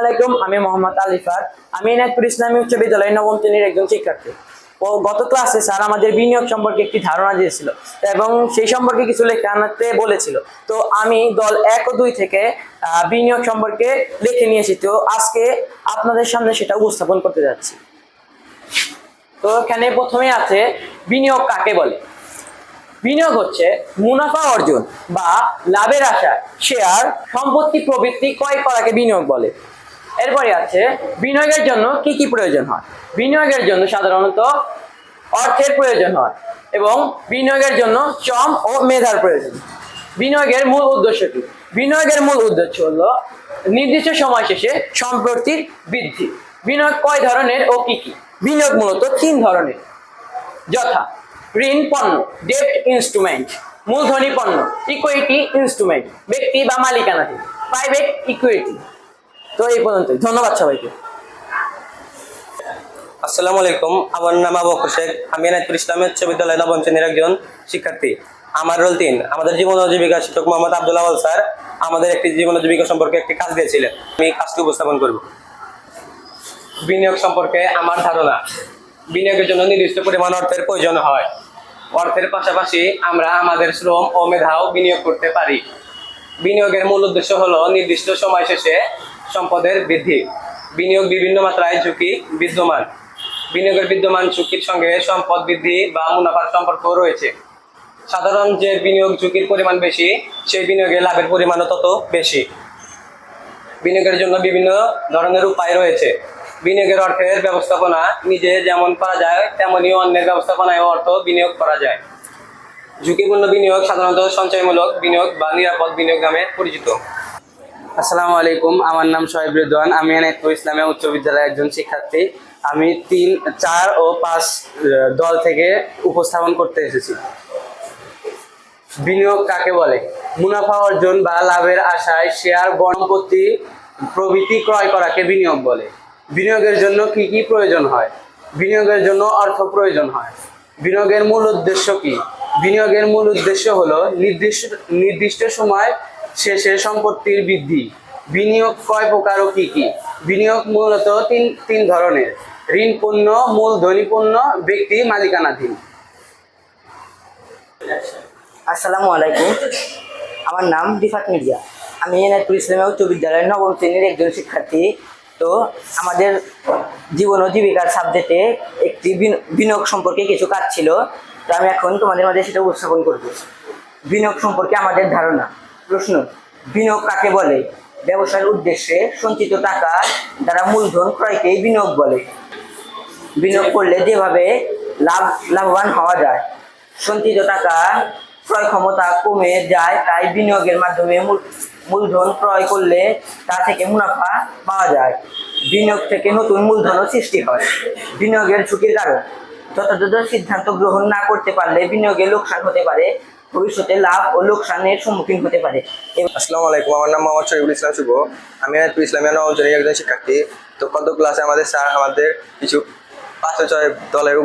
আলাইকুম, আমি মোহাম্মদ আলিফার। আমি এনায়তপুর ইসলামী উচ্চ বিদ্যালয়ের নবম শ্রেণির একজন শিক্ষার্থী। ও গত ক্লাসে স্যার আমাদের বিনিয়োগ সম্পর্কে একটি ধারণা দিয়েছিল এবং সেই সম্পর্কে কিছু লেখা আনতে বলেছিল। তো আমি দল এক ও দুই থেকে বিনিয়োগ সম্পর্কে লিখে নিয়েছি। তো আজকে আপনাদের সামনে সেটা উপস্থাপন করতে যাচ্ছি। তো এখানে প্রথমে আছে, বিনিয়োগ কাকে বলে? বিনিয়োগ হচ্ছে মুনাফা অর্জন বা লাভের আশা শেয়ার সম্পত্তি প্রবৃত্তি, ক্রয় করাকে বিনিয়োগ বলে। এরপরে আছে, বিনিয়োগের জন্য কি কি প্রয়োজন হয়? বিনিয়োগের জন্য সাধারণত অর্থের প্রয়োজন হয় এবং বিনিয়োগের জন্য শ্রম ও মেধার প্রয়োজন। বিনিয়োগের মূল উদ্দেশ্য কি? বিনিয়োগের মূল উদ্দেশ্য হল নির্দিষ্ট সময় শেষে সম্পত্তির বৃদ্ধি। বিনিয়োগ কয় ধরনের ও কি কি? বিনিয়োগ মূলত তিন ধরনের। যথা, ঋণ পণ্য, ডেট ইনস্ট্রুমেন্ট, মূলধনী পণ্য, ইকুইটি ইনস্ট্রুমেন্ট, ব্যক্তি বা মালিকানাধীন, প্রাইভেট ইকুইটি। তো এই পর্যন্ত ধন্যবাদ সবাইকে। আসসালামু আলাইকুম। আমার নাম আবু বকর শেখ। আমি এনায়তপুর ইসলামের উচ্চ বিদ্যালয় নবম শ্রেণির একজন শিক্ষার্থী। আমার রোল তিন। আমাদের জীবন জীবিকা শিক্ষক মোহাম্মদ আব্দুল স্যার আমাদের একটি জীবন জীবিকা সম্পর্কে একটি কাজ দিয়েছিলেন। আমি কাজটি উপস্থাপন করব। বিনিয়োগ সম্পর্কে আমার ধারণা, বিনিয়োগের জন্য নির্দিষ্ট পরিমাণ অর্থের প্রয়োজন হয়। অর্থের পাশাপাশি আমরা আমাদের শ্রম ও মেধাও বিনিয়োগ করতে পারি। বিনিয়োগের মূল উদ্দেশ্য হলো নির্দিষ্ট সময় শেষে সম্পদের বৃদ্ধি। বিনিয়োগ বিভিন্ন মাত্রায় ঝুঁকি বিদ্যমান। বিনিয়োগের বিদ্যমান ঝুঁকির সঙ্গে সম্পদ বৃদ্ধি বা মুনাফার সম্পর্ক রয়েছে। সাধারণ যে বিনিয়োগ ঝুঁকির পরিমাণ বেশি, সেই বিনিয়োগে লাভের পরিমাণও তত বেশি। বিনিয়োগের জন্য বিভিন্ন ধরনের উপায় রয়েছে। বিনিয়োগের অর্থের ব্যবস্থাপনা, নিজে যেমন করা যায়, তেমনি অন্যের ব্যবস্থাপনায় অর্থ বিনিয়োগ করা যায়। ঝুঁকিপূর্ণ বিনিয়োগ সাধারণত সঞ্চয়মূলক বিনিয়োগ বা নিরাপদ বিনিয়োগ নামে পরিচিত। আসসালামু আলাইকুম, আমার নাম শোয়েব রিদওয়ান। আমি এনায়তপুর ইসলামিয়া উচ্চ বিদ্যালয়ের একজন শিক্ষার্থী। আমি তিন, চার ও পাঁচ দল থেকে উপস্থাপন করতে এসেছি। বিনিয়োগ কাকে বলে? মুনাফা অর্জন বা লাভের আশায় শেয়ার বনপত্তি প্রভৃতি ক্রয় করাকে বিনিয়োগ বলে। বিনিয়োগের জন্য কি কি প্রয়োজন হয়? বিনিয়োগের জন্য অর্থ প্রয়োজন হয়। বিনিয়োগের মূল উদ্দেশ্য কি? বিনিয়োগের মূল উদ্দেশ্য হলো নির্দিষ্ট নির্দিষ্ট সময় শেষে সম্পত্তির বৃদ্ধি। বিনিয়োগ কয় প্রকার ও কি কি? বিনিয়োগ মূলত তিন তিন ধরনের। ঋণ পণ্য মূলধনী পণ্য, ব্যক্তি, মালিকানাধীন। আসসালামু আলাইকুম। আমার নাম রিফাত মির্জা আমি এনায়তপুর ইসলামিয়া উচ্চ বিদ্যালয়ের নবম শ্রেণির একজন শিক্ষার্থী। তো আমাদের জীবন ও জীবিকার সাবজেক্টে একটি বিনিয়োগ সম্পর্কে কিছু কাজ ছিল। তো আমি এখন তোমাদের মাঝে সেটা উপস্থাপন করব। বিনিয়োগ সম্পর্কে আমাদের ধারণা। প্রশ্ন, বিনিয়োগ কাকে বলে? ব্যবসার উদ্দেশ্যে সঞ্চিত টাকা দ্বারা মূলধন ক্রয়কেই বিনিয়োগ বলে। বিনিয়োগ করলে যেভাবে লাভ, লাভবান হওয়া যায়, সঞ্চিত টাকা ক্রয় ক্ষমতা কমে যায়, তাই বিনিয়োগের মাধ্যমে মূল- মূলধন ক্রয় করলে তা থেকে মুনাফা পাওয়া যায়। বিনিয়োগ থেকে নতুন মূলধনও সৃষ্টি হয়। বিনিয়োগের ঝুঁকির কারণ, যথাযথ সিদ্ধান্ত গ্রহণ না করতে পারলে বিনিয়োগে লোকসান হতে পারে ভবিষ্যতে লাভ ও লোকসানের সম্মুখীন হতে পারে। আসসালামু আলাইকুম, আমার নাম মোহাম্মদ শরীফুল ইসলাম শুভ। আমি এনায়তপুর ইসলামিয়া নবম একজন শিক্ষার্থী। তো কত ক্লাসে আমাদের স্যার আমাদের কিছু পাঁচ ছয় দলের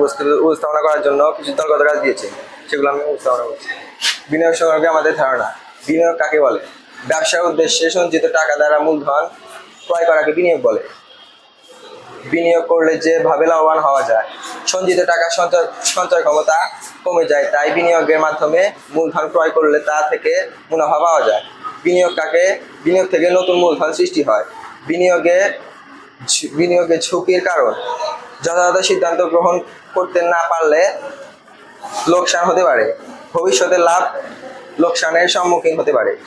উপস্থাপনা করার জন্য কিছু দলগত কাজ দিয়েছে, সেগুলো আমি উপস্থাপনা করছি। বিনিয়োগ সম্পর্কে আমাদের ধারণা। বিনিয়োগ কাকে বলে? ব্যবসার উদ্দেশ্যে সঞ্চিত টাকা দ্বারা মূলধন ক্রয় করাকে বিনিয়োগ বলে। বিনিয়োগ করলে যেভাবে লাভবান হওয়া যায়। সঞ্চিত টাকা সঞ্চয় সঞ্চয় ক্ষমতা কমে যায়, তাই বিনিয়োগের মাধ্যমে মূলধন ক্রয় করলে তা থেকে মুনাফা পাওয়া যায়। বিনিয়োগ কাকে? বিনিয়োগ থেকে নতুন মূলধন সৃষ্টি হয়। বিনিয়োগে বিনিয়োগে ঝুঁকির কারণ। যথাযথ সিদ্ধান্ত গ্রহণ করতে না পারলে লোকসান হতে পারে। ভবিষ্যতে লাভ লোকসানের সম্মুখীন হতে পারে।